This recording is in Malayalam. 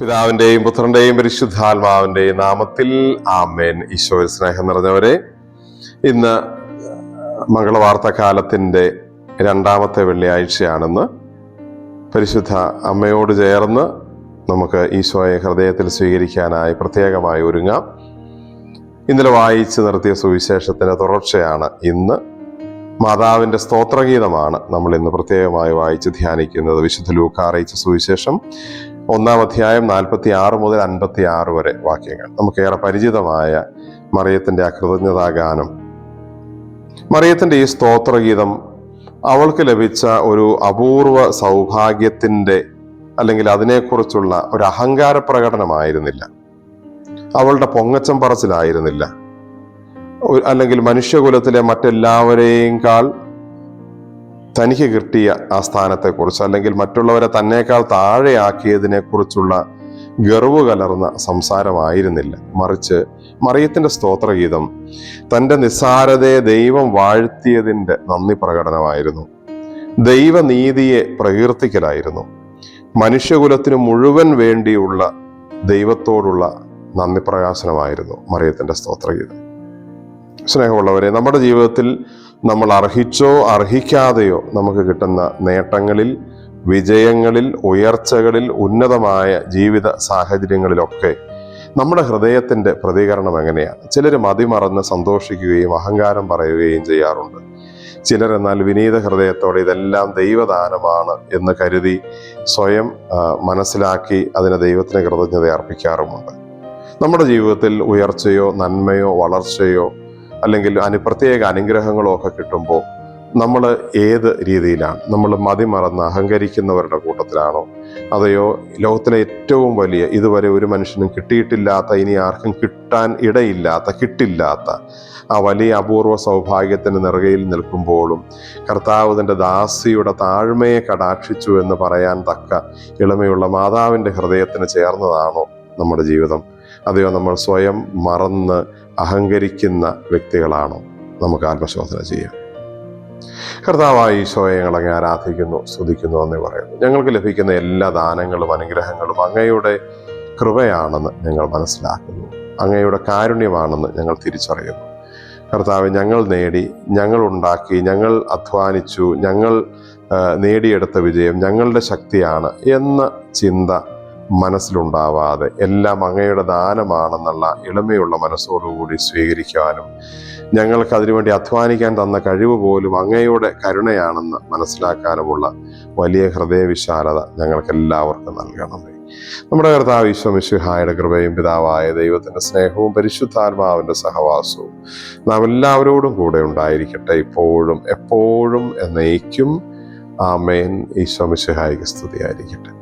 പിതാവിന്റെയും പുത്രന്റെയും പരിശുദ്ധാത്മാവിന്റെയും നാമത്തിൽ ആമേൻ. ഈശോ സ്നേഹം നിറഞ്ഞവരെ ഇന്ന് മംഗളവാർത്ത കാലത്തിന്റെ രണ്ടാമത്തെ വെള്ളിയാഴ്ചയാണെന്ന് പരിശുദ്ധ അമ്മയോട് ചേർന്ന് നമുക്ക് ഈശോയെ ഹൃദയത്തിൽ സ്വീകരിക്കാനായി പ്രത്യേകമായി ഒരുങ്ങാം. ഇന്നലെ വായിച്ചു നിർത്തിയ സുവിശേഷത്തിന്റെ തുടർച്ചയാണ് ഇന്ന്. മാതാവിന്റെ സ്തോത്രഗീതമാണ് നമ്മൾ ഇന്ന് പ്രത്യേകമായി വായിച്ച് ധ്യാനിക്കുന്നത്. വിശുദ്ധ ലൂക്ക അറിയിച്ച സുവിശേഷം ഒന്നാം അധ്യായം നാൽപ്പത്തി ആറ് മുതൽ അൻപത്തി ആറ് വരെ വാക്യങ്ങൾ. നമുക്കേറെ പരിചിതമായ മറിയത്തിന്റെ അകൃതജ്ഞതാഗാനം. മറിയത്തിന്റെ ഈ സ്തോത്രഗീതം അവൾക്ക് ലഭിച്ച ഒരു അപൂർവ സൗഭാഗ്യത്തിന്റെ അല്ലെങ്കിൽ അതിനെക്കുറിച്ചുള്ള ഒരു അഹങ്കാര പ്രകടനമായിരുന്നില്ല. അവളുടെ പൊങ്ങച്ചം പറച്ചിലായിരുന്നില്ല. അല്ലെങ്കിൽ മനുഷ്യകുലത്തിലെ മറ്റെല്ലാവരെയും കാൾ തനിക്ക് കിട്ടിയ ആ സ്ഥാനത്തെക്കുറിച്ച് അല്ലെങ്കിൽ മറ്റുള്ളവരെ തന്നേക്കാൾ താഴെയാക്കിയതിനെ കുറിച്ചുള്ള ഗർവ് കലർന്ന സംസാരമായിരുന്നില്ല. മറിച്ച് മറിയത്തിന്റെ സ്തോത്രഗീതം തന്റെ നിസ്സാരതയെ ദൈവം വാഴ്ത്തിയതിന്റെ നന്ദി പ്രകടനമായിരുന്നു. ദൈവനീതിയെ പ്രകീർത്തിക്കലായിരുന്നു. മനുഷ്യകുലത്തിന് മുഴുവൻ വേണ്ടിയുള്ള ദൈവത്തോടുള്ള നന്ദി പ്രകാശനമായിരുന്നു മറിയത്തിന്റെ സ്തോത്രഗീതം. സ്നേഹമുള്ളവരെ നമ്മുടെ ജീവിതത്തിൽ നമ്മൾ അർഹിച്ചോ അർഹിക്കാതെയോ നമുക്ക് കിട്ടുന്ന നേട്ടങ്ങളിൽ വിജയങ്ങളിൽ ഉയർച്ചകളിൽ ഉന്നതമായ ജീവിത സാഹചര്യങ്ങളിലൊക്കെ നമ്മുടെ ഹൃദയത്തിന്റെ പ്രതികരണം എങ്ങനെയാണ്? ചിലർ മതിമറന്ന് സന്തോഷിക്കുകയും അഹങ്കാരം പറയുകയും ചെയ്യാറുണ്ട്. ചിലർ എന്നാൽ വിനീത ഹൃദയത്തോടെ ഇതെല്ലാം ദൈവദാനമാണ് എന്ന് കരുതി സ്വയം മനസ്സിലാക്കി അതിന് ദൈവത്തിന് കൃതജ്ഞത അർപ്പിക്കാറുമുണ്ട്. നമ്മുടെ ജീവിതത്തിൽ ഉയർച്ചയോ നന്മയോ വളർച്ചയോ അല്ലെങ്കിൽ അനു പ്രത്യേക അനുഗ്രഹങ്ങളോ ഒക്കെ കിട്ടുമ്പോൾ നമ്മൾ ഏത് രീതിയിലാണ്? നമ്മൾ മതിമറന്ന് അഹങ്കരിക്കുന്നവരുടെ കൂട്ടത്തിലാണോ? അതെയോ? ലോകത്തിലെ ഏറ്റവും വലിയ ഇതുവരെ ഒരു മനുഷ്യനും കിട്ടിയിട്ടില്ലാത്ത ഇനി ആർക്കും കിട്ടാൻ ഇടയില്ലാത്ത കിട്ടില്ലാത്ത ആ വലിയ അപൂർവ സൗഭാഗ്യത്തിന്റെ നിറകയിൽ നിൽക്കുമ്പോഴും കർത്താവ് തന്റെ ദാസിയുടെ താഴ്മയെ കടാക്ഷിച്ചു എന്ന് പറയാൻ തക്ക ഇളമയുള്ള മാതാവിന്റെ ഹൃദയത്തിന് ചേർന്നതാണോ നമ്മുടെ ജീവിതം? അതെയോ നമ്മൾ സ്വയം മറന്ന് അഹങ്കരിക്കുന്ന വ്യക്തികളാണോ? നമുക്ക് ആത്മശോധന ചെയ്യാം. കർത്താവായി ഈശോയെ ഞങ്ങളങ്ങ് ആരാധിക്കുന്നു സ്തുതിക്കുന്നു എന്നേ പറയുന്നു. ഞങ്ങൾക്ക് ലഭിക്കുന്ന എല്ലാ ദാനങ്ങളും അനുഗ്രഹങ്ങളും അങ്ങയുടെ കൃപയാണെന്ന് ഞങ്ങൾ മനസ്സിലാക്കുന്നു. അങ്ങയുടെ കാരുണ്യമാണെന്ന് ഞങ്ങൾ തിരിച്ചറിയുന്നു. കർത്താവ് ഞങ്ങൾ നേടി ഞങ്ങൾ ഉണ്ടാക്കി ഞങ്ങൾ അധ്വാനിച്ചു ഞങ്ങൾ നേടിയെടുത്ത വിജയം ഞങ്ങളുടെ ശക്തിയാണ് എന്ന ചിന്ത മനസ്സിലുണ്ടാവാതെ എല്ലാം അങ്ങയുടെ ദാനമാണെന്നുള്ള എളിമയുള്ള മനസ്സോടുകൂടി സ്വീകരിക്കാനും ഞങ്ങൾക്ക് അതിനുവേണ്ടി അധ്വാനിക്കാൻ തന്ന കഴിവ് പോലും അങ്ങയുടെ കരുണയാണെന്ന് മനസ്സിലാക്കാനുമുള്ള വലിയ ഹൃദയവിശാലത ഞങ്ങൾക്ക് എല്ലാവർക്കും നൽകണമേ. നമ്മുടെ കർത്താവ് ഈശ്വമിശുഹായുടെ കൃപയും പിതാവായ ദൈവത്തിന്റെ സ്നേഹവും പരിശുദ്ധാത്മാവിന്റെ സഹവാസവും നാം എല്ലാവരോടും കൂടെ ഉണ്ടായിരിക്കട്ടെ. ഇപ്പോഴും എപ്പോഴും എന്നേക്കും ആമേൻ. ഈശ്വമിശുഹായിക്ക് സ്തുതിയായിരിക്കട്ടെ.